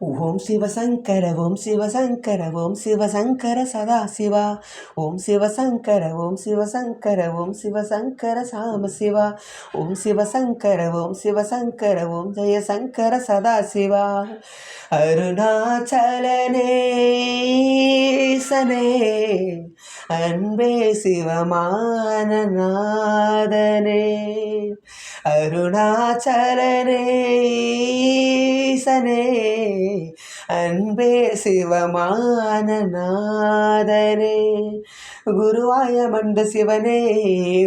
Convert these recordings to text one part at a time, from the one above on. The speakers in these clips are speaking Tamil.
ஓம் சிவசங்கர ஓம் சிவசங்கர ஓம் சிவசங்கர சதா சிவா ஓம் சிவசங்கர ஓம் சிவசங்கர ஓம் சிவசங்கர சாம சிவா ஓம் சிவசங்கர ஓம் சிவசங்கர ஓம் ஜெயசங்கர சதா சிவா அருணாச்சலனே சனே. அன்பே சிவமான நாதனே அருணாச்சலனேசனே அன்பே சிவமான நாதனே குருவாய மண்ட சிவனே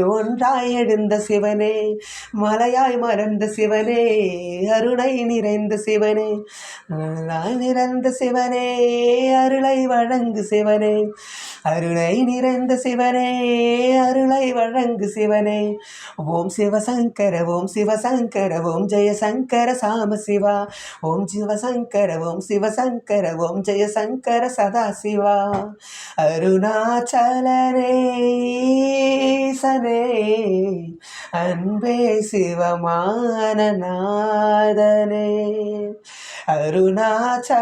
ஒன்றாய் எழுந்த சிவனே மலையாய் மறந்த சிவனே அருணை நிறைந்த சிவனே அருளாய் நிறைந்த சிவனே அருளை வழங்கு சிவனே அருளை நிறைந்த சிவனே அருளை வழங்கு சிவனே. ஓம் சிவசங்கர ஓம் சிவசங்கர ஓம் ஜெயசங்கர சாம சிவா. ஓம் சிவசங்கர ஓம் சிவ சிவசங்கர ஓம் ஜெயசங்கர சதாசிவா அருணாச்சலனேசனே அன்பே சிவமானநாதனே அருணாச்சலனேசனே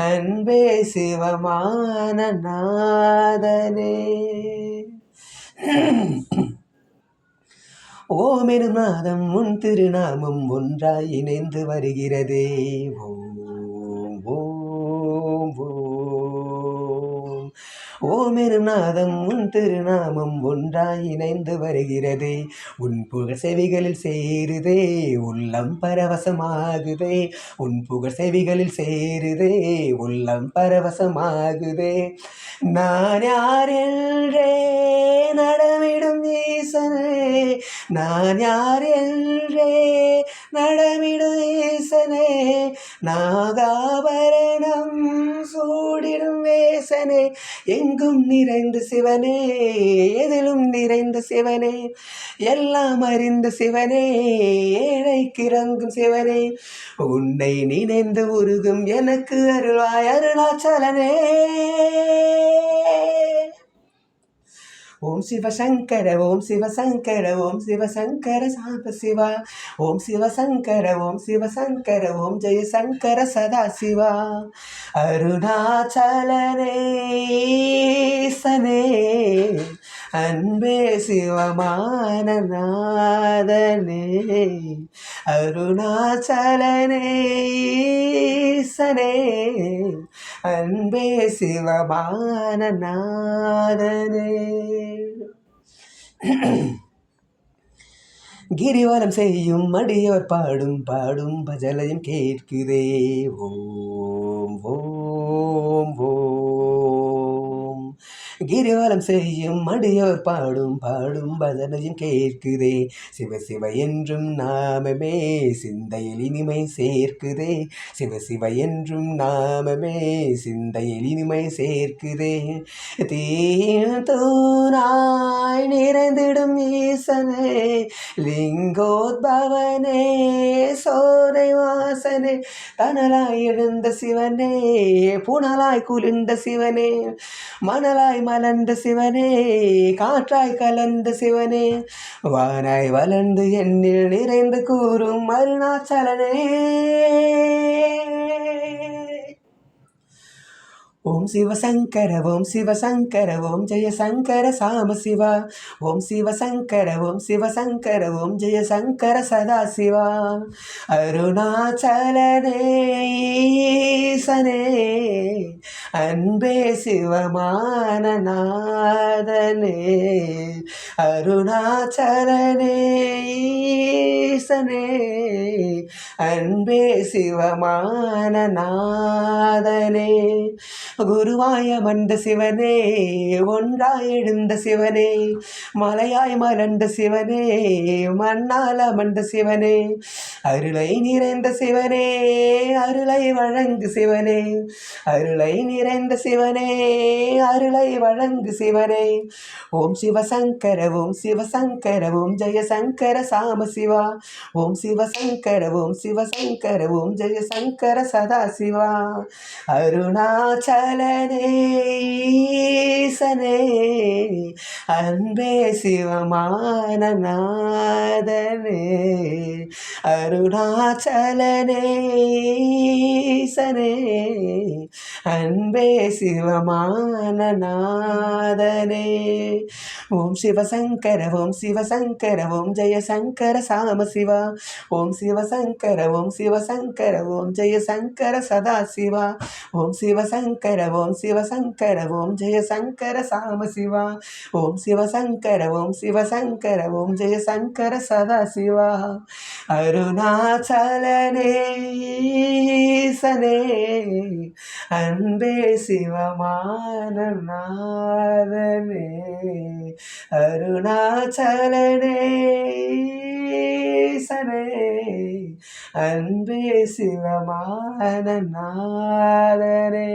அன்பே சிவமான நாதனே ஓமெனும் நாதம் உன் திருநாமம் ஒன்றாய் இணைந்து வருகிறதே. ஓம். ஓமெனும் நாதம் உன் திருநாமம் ஒன்றாய் இணைந்து வருகிறதே. உன் புகழ் செவிகளில் சேருதே உள்ளம் பரவசமாகுதே. உன் புகழ் செவிகளில் சேருதே உள்ளம் பரவசமாகுதே. நான் யாரென்றே நடமிடும் ஈசனே. நான் யார் என்றே நடமிடும் ஈசனே. நாகாபரணம் சூடிடும் வேசனே எங்கும் நிறைந்த சிவனே எதிலும் நிறைந்த சிவனே எல்லாம் அறிந்த சிவனே ஏழை கிறங்கும் சிவனே. உன்னை நினைந்து உருகும் எனக்கு அருளாய் அருளாச்சலனே ஓம் சிவசங்கர ஓம் சிவசங்கர ஓம் சிவசங்கர சாம்ப சிவா. ஓம் சிவசங்கர ஓம் சிவசங்கர ஓம் ஜெயசங்கர சதா சதாசிவா அருணாச்சலனேசனே அன்பே சிவமானநாதனே. அருணாச்சலனே சனே அன்பே சிவபான நாதனே கிரிவலம் செய்யும் அடியோர் பாடும் பாடும் பஜலையும் கேட்குதே ஓம் ஓம் ஓம். கிரிவலம் செய்யும் அடியோர் பாடும் பாடும் பஜனையும் கேட்குதே. சிவ சிவ என்றும் நாமமே சிந்தையில் இனிமை சேர்க்குதே. சிவ சிவ என்றும் நாமமே சிந்தையில் இனிமை சேர்க்குதே. தூணாய் நிறைந்திடும் ஈசனே லிங்கோத்பவனே சோதை வாசனே தனலாய் எழுந்த சிவனே புனலாய் குளிர்ந்த சிவனே மணலாய் மலர்ந்த சிவனே காற்றாய் கலந்த சிவனே. வானாய் வளர்ந்து என்னில் நிறைந்து கூறும் அருணாச்சலனே. ஓம் சிவசங்கர ஓம் சிவசங்கர ஓம் ஜெயசங்கர சாம சிவா. ஓம் சிவசங்கர ஓம் சிவசங்கர ஓம் ஜெயசங்கர சதாசிவா. அருணாச்சலனேசனே அன்பே சிவமானநாதனே நாதனே ஈசனே அன்பே சிவமான நாதனே. குருவாய மண்ட சிவனே ஒன்றாய் எழுந்த சிவனே. மலையாய் மலர்ந்த சிவனே மண்ணால மண்ட சிவனே. அருளை நிறைந்த சிவனே அருளை வழங்கு சிவனே. அருளை நிறைந்த சிவனே அருளை வழங்கு சிவனே. ஓம் சிவசங்கர ஓம் சிவசங்கர ஓம் ஜெயசங்கர சாம சிவா. ஓம் சிவசங்கர ஓம் சிவசங்கர ஓம் ஜெயசங்கர சதாசிவா. அருணாச்சலனேசனே அன்பே சிவமான நாதனே அருணாச்சலனேசனே அருணாச்சலனேசனே அன்பே சிவமான நாதனே ஓம் சிவசங்கர ஓம் சிவசங்கர ஓம் ஜெயசங்கர சாம சிவா. ஓம் சிவசங்கர ஓம் சிவசங்கர ஓம் ஜெயசங்கர சதா சிவா. ஓம் சிவசங்கர ஓம் சிவசங்கர ஓம் ஜெயசங்கர சாம சிவா. ஓம் சிவசங்கர ஓம் சிவசங்கர ஓம் ஜெயசங்கர சதா சிவா. அருணாச்சலனே அருணாச்சலனேசனே அன்பே சிவமான நாதனே அருணாச்சலனேசனே அன்பே சிவமான நாதனே